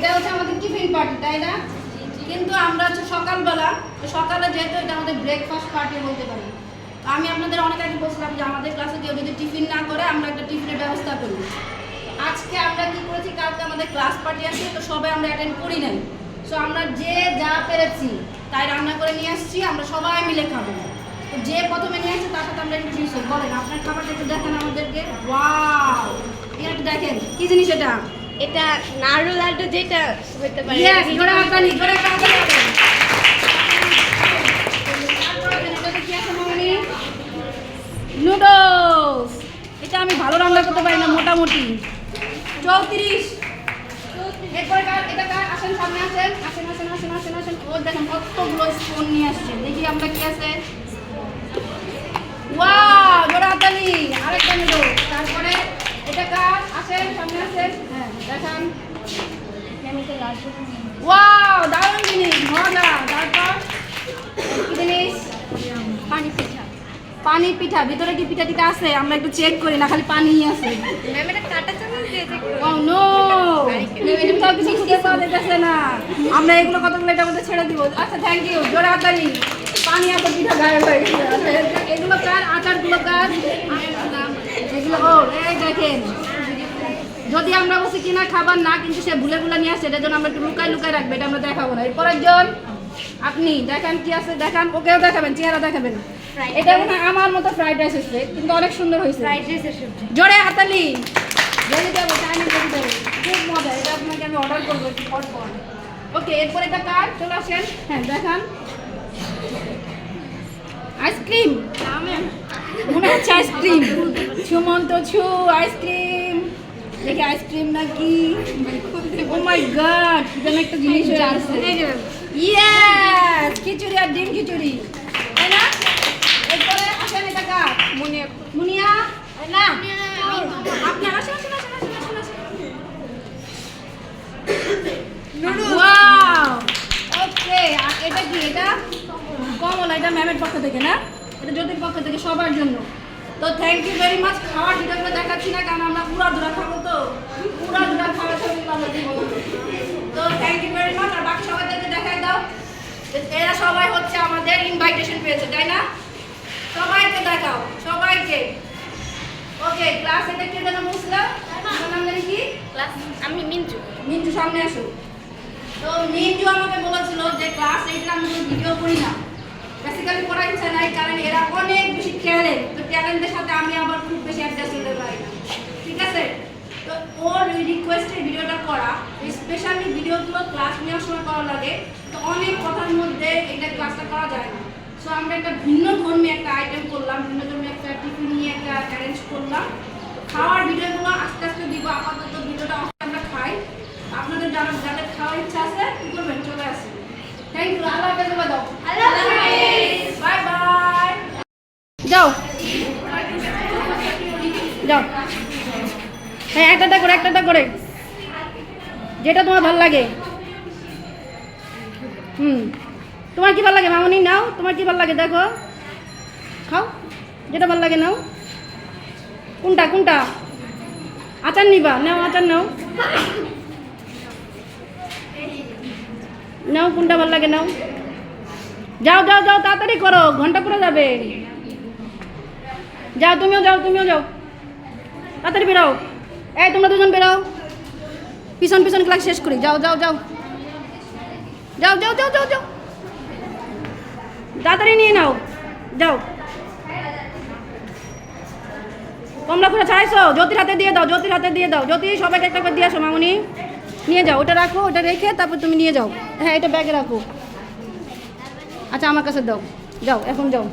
এটা হচ্ছে আমাদের টিফিন পার্টি, তাই না? কিন্তু আমরা হচ্ছে সকালবেলা সকালে যেহেতু এটা আমাদের ব্রেকফাস্ট পার্টি বলতে পারি আমি আপনাদের অনেক আগে বলছিলাম যে আমাদের ক্লাসে কেউ যদি টিফিন না করে, আমরা একটা টিফিনের ব্যবস্থা করি। আজকে আমরা কি করেছি? কালকে আমাদের ক্লাস পার্টি আছে, তো সবাই আমরা অ্যাটেন্ড করি নাই। সো আমরা যে যা পেরেছি, তাই রান্না করে নিয়ে আসছি, আমরা সবাই মিলে খাব। তো যে প্রথমে নিয়ে আসছে, তার সাথে আমরা ইন্ট্রোডিউস বলেন, আপনার খাবারটা একটু দেখেন আমাদেরকে। ওয়াও এটা দেখেন, কি জিনিস এটা? এটা নাড়ু লাড্ডু যেটা হতে পারে Yes, জোরে মামনি? নুডলস এটা আমি ভালো রান্না করতে পারি না মোটামুটি। চৌত্রিশ। এরপরে কার এটা কার? আসেন সামনে আসেন আসেন আসেন আসেন আসেন আসেন। ও দেখেন কতগুলো স্পুন নিয়ে আসছে। দেখি আমরা কি আছে। হাততালি আরেকটা নুডলস তারপরে এটা কার? আসেন সামনে আসেন। দেখান ওয়াও দারুণ জিনিস মজা তারপর? কি জিনিস? পানি পিঠা। পানি পিঠা ভিতরে কি পিঠা টিঠা আছে? আমরা একটু চেক করি না খালি পানিই আছে ম্যাম এটা কাটা চামচ দিয়ে চেক ও নো এটা তো কিছু খুঁজে পাওয়া যাচ্ছে না। আমরা এগুলো কতগুলো এটার মধ্যে ছেড়ে দিব? আচ্ছা থ্যাংক ইউ জোরে পানি এত পিঠা গায়ে হয়ে গেছে। আচ্ছা, এগুলো কার? আচারগুলো কার? এগুলো ও এই দেখেন। যদি আমরা বসে কিনা খাবার না কিন্তু সে ভুলে ভুলে নিয়ে আসে এটার জন্য আমরা একটু লুকাই লুকাই রাখবে এটা আমরা দেখাবো না। এরপরের জন আপনি দেখান কি আছে দেখান ওকেও দেখাবেন চেহারা দেখাবেন। এটা মনে আমার মতো ফ্রাইড রাইস এসছে কিন্তু অনেক সুন্দর হয়েছে। ফ্রাইড সবজি। জোরে হাতালি। খুব মজা এটা আপনাকে আমি অর্ডার করব পর ওকে এরপর এটা কার? চলে আসেন। হ্যাঁ দেখান। আইসক্রিম মনে হচ্ছে আইসক্রিম সুমন্ত ছু আইসক্রিম দেখি আইসক্রিম নাকি? ও মাই গড যেন একটা জিনিস ইয়েস খিচুড়ি আর ডিম খিচুড়ি। তাই না? এরপরে আসেন এটা কার মনে মুনিয়া? না। আপনার আসেন আসেন আসেন আসেন আসেন। ওয়াও ওকে এটা কি? এটা কমলা এটা ম্যামের পক্ষ থেকে না? এটা জ্যোতির পক্ষ থেকে সবার জন্য। তো থ্যাংক ইউ ভেরি মাচ খাওয়ার ভিডিওগুলো দেখাচ্ছি না কারণ আমরা পুরা ধরা খাব তো। পুরা ধরা খাওয়া ছবি আমরা দিব তো থ্যাংক ইউ ভেরি মাচ আর বাকি সবাইদেরকে দেখাই দাও। এরা সবাই হচ্ছে আমাদের ইনভাইটেশন পেয়েছে তাই না? সবাইকে দেখাও সবাইকে। ওকে ক্লাস এটা কে যেন বুঝলাম আমার নাম জানি কি? ক্লাস আমি মিন্টু। মিন্টু সামনে আসো। তো মিন্টু আমাকে বলেছিল যে ক্লাস এইটা আমি ভিডিও করি না। বেসিক্যালি করার ইচ্ছা নাই, কারণ এরা অনেক বেশি ট্যালেন্ট তো ট্যালেন্টের সাথে আমি আবার খুব বেশি অ্যাডজাস্ট হতে পারি না। ঠিক আছে? তো ওর রিকোয়েস্টে ভিডিওটা করা। স্পেশালি ভিডিওগুলো ক্লাস নেওয়ার সময় করা লাগে। তো অনেক কথার মধ্যে এটা ক্লাসটা করা যায় না। সো আমরা একটা ভিন্ন ধর্মী একটা আইটেম করলাম, ভিন্ন ধর্মী একটা টিফিন নিয়ে একটা অ্যারেঞ্জ করলাম। খাওয়ার ভিডিওগুলো আস্তে আস্তে দিব, আপাতত ভিডিওটা আমরা খাই। আপনাদের যারা যাদের খাওয়ার ইচ্ছা আছে, কি করবেন? চলে আসেন। থ্যাংক ইউ আল্লাহ হাফেজ যাও। হ্যাঁ একটা করে, একটা একটা করে। যেটা তোমার ভালো লাগে। হুম। তোমার কি ভালো লাগে, মামনি? নাও। তোমার কি ভালো লাগে, দেখো। খাও। যেটা ভালো লাগে, নাও। কোনটা কোনটা? আচার নিবা। নাও, আচার নাও। নাও, কোনটা ভালো লাগে, নাও। যাও যাও যাও, তাড়াতাড়ি করো। ঘণ্টা পুরো যাবে। যাও, তুমিও যাও তুমিও যাও। তাড়াতাড়ি বেরাও। এই, তোমরা দুজন বেরাও। পিছন পিছন ক্লাস শেষ করি। যাও যাও যাও। যাও যাও যাও যাও যাও। তাড়াতাড়ি নিয়ে নাও। যাও। কমলা ফুলে ছাড়াইছো জ্যোতির হাতে দিয়ে দাও, জ্যোতির হাতে দিয়ে দাও। জ্যোতি, সবাইকে একটা করে দিয়ে আসো, মামনি। নিয়ে যাও, ওটা রাখো, ওটা রেখে তারপর তুমি নিয়ে যাও। হ্যাঁ এটা ব্যাগে রাখো। আচ্ছা আমার কাছে দাও। যাও, এখন যাও।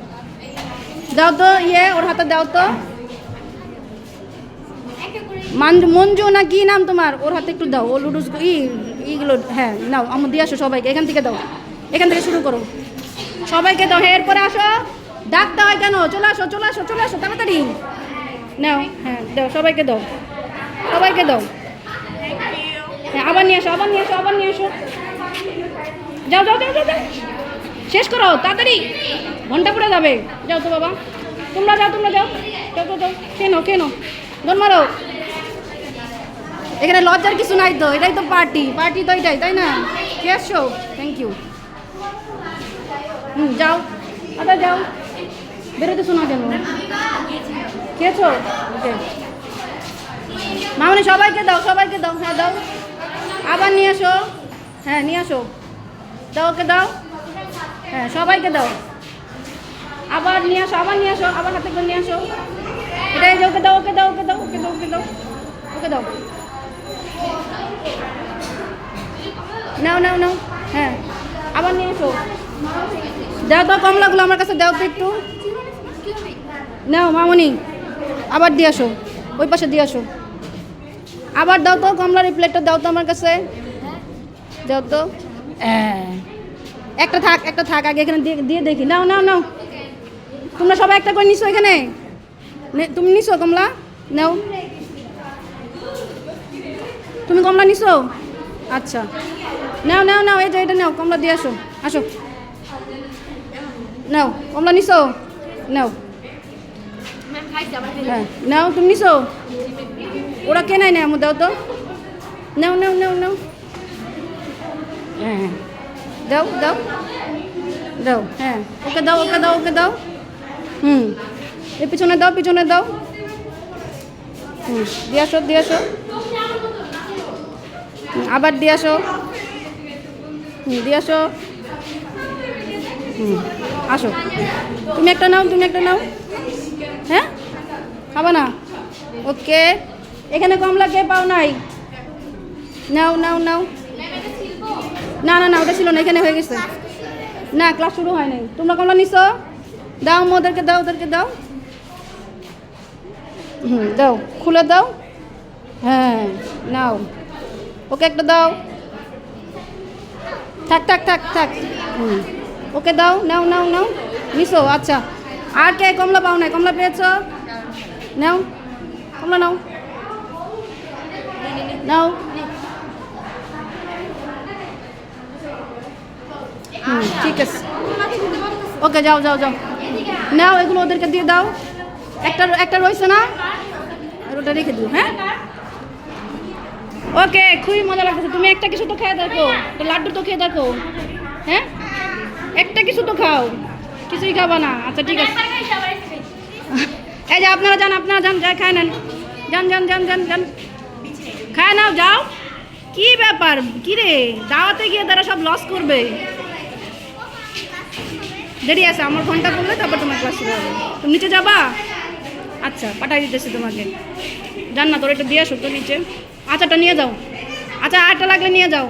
দাও তো ইয়ে ওর হাতে দাও তো। মাঞ্জু না কি নাম তোমার? ওর হাতে একটু দাও, ও লুডুস ইগুলো হ্যাঁ নাও আমার দিয়ে আসো সবাইকে, এখান থেকে দাও, এখান থেকে শুরু করো। সবাইকে দাও হ্যাঁ এরপরে আসো। ডাকতে হয় কেন চলে আসো চলে আসো চলে আসো, তাড়াতাড়ি। নাও হ্যাঁ দাও, সবাইকে দাও সবাইকে দাও। হ্যাঁ আবার নিয়ে আসো, আবার নিয়ে আসো, আবার নিয়ে আসো। যাও যাও যাও যাও। শেষ করো, তাড়াতাড়ি। ঘণ্টা পড়ে যাবে। যাও তো বাবা। তোমরা যাও তোমরা যাও। যাও যাও যাও। কেন কেন মারো। এখানে লজ্জার কিছু নাই তো, এটাই তো পার্টি পার্টি তো এটাই, তাই না? কে আসছো? থ্যাংক ইউ হুম, যাও। আচ্ছা যাও। বেরোতে শোনা কেন? খেয়েছো ওকে। মামনি, সবাইকে দাও সবাইকে দাও হ্যাঁ দাও। আবার নিয়ে আসো। হ্যাঁ নিয়ে আসো। দাও, ওকে দাও। হ্যাঁ সবাইকে দাও। আবার নিয়ে আসো, আবার নিয়ে আসো, আবার হাতে করে নিয়ে আসো। এটা এই যে ওকে দাও ওকে দাও ওকে দাও ওকে দাও ওকে দাও ওকে দাও। নাও নাও নাও। হ্যাঁ। আবার নিয়ে এসো। দাও তো কমলাগুলো আমার কাছে, দাও তো একটু। নাও, মামনি। আবার দিয়ে আসো। ওই পাশে দিয়ে আসো। আবার দাও তো, কমলার এই প্লেটটা দাও তো আমার কাছে। দাও তো। হ্যাঁ। একটা থাক একটা থাক, আগে এখানে দিয়ে দেখি। নাও নাও নাও। তোমরা সবাই একটা করে নিছো এখানে? তুমি নিছো কমলা? নাও। তুমি কমলা নিছো? আচ্ছা। নাও নাও নাও, এই যে, এটা নাও, কমলা দিয়ে আসো আসো। নাও, কমলা নিছো? নাও। হ্যাঁ নাও, তুমি নিছো? ওরা কে নাই না দাও তো। নাও নাও নাও নাও। হ্যাঁ দাও দাও। দাও হ্যাঁ ওকে দাও ওকে দাও ওকে দাও। হুম। এ পিছনে দাও পিছনে দাও। হুম, দিয়ে আসো দিয়ে আসো। আবার দিয়ে আসো। দিয়ে আসো। আসো। তুমি একটা নাও, তুমি একটা নাও। হ্যাঁ? খাবা না? ওকে। এখানে কমলা কে পাও নাই? নাও নাও নাও। না না না, ওটা ছিল না, এখানে হয়ে গেছে। না ক্লাস শুরু হয় নাই। তোমরা কমলা নিছো? দাও ওদেরকে দাও ওদেরকে দাও। হুম, দাও, খুলে দাও। হ্যাঁ নাও। ওকে একটা দাও। থাক থাক থাক থাক। হুম ওকে দাও, নাও নাও নাও। নিছো আচ্ছা। আর কে? কমলা পাও নাই, কমলা পেয়েছ? নাও, কমলা নাও। নাও। ঠিক আছে। ওকে, যাও যাও যাও। নাও, এগুলো ওদেরকে দিয়ে দাও। একটা একটা রয়েছে না? আর ওটা রেখে দিও হ্যাঁ? ওকে, খুবই মজা লাগতেছে। তুমি একটা কিছু তো খেয়ে দেখো? লাড্ডু তো খেয়ে দেখো। হ্যাঁ? একটা কিছু তো খাও? কিছুই খাবা না। আচ্ছা ঠিক আছে। এই যে আপনারা যান আপনারা যান, যাই, খায় নেন। যান যান যান যান যান। খায় নাও, যাও। কি ব্যাপার? কি রে? দাওয়াতে গিয়ে তারা সব লস করবে। দেরি আছে, আমার ঘণ্টা করলে তারপর তোমার ক্লাস শুরু হবে। তুমি নিচে যাবা? আচ্ছা পাঠাই দিতেছি তোমাকে। জান না, তোর এটা দিয়ে আসো তো নিচে। আচারটা নিয়ে যাও। আচ্ছা আটটা লাগলে নিয়ে যাও।